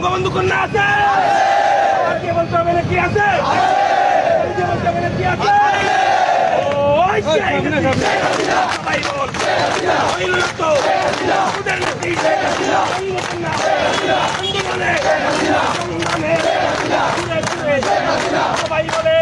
বঙ্গবন্ধু কন্যা আছে? আন্দোলনে সবাই বলে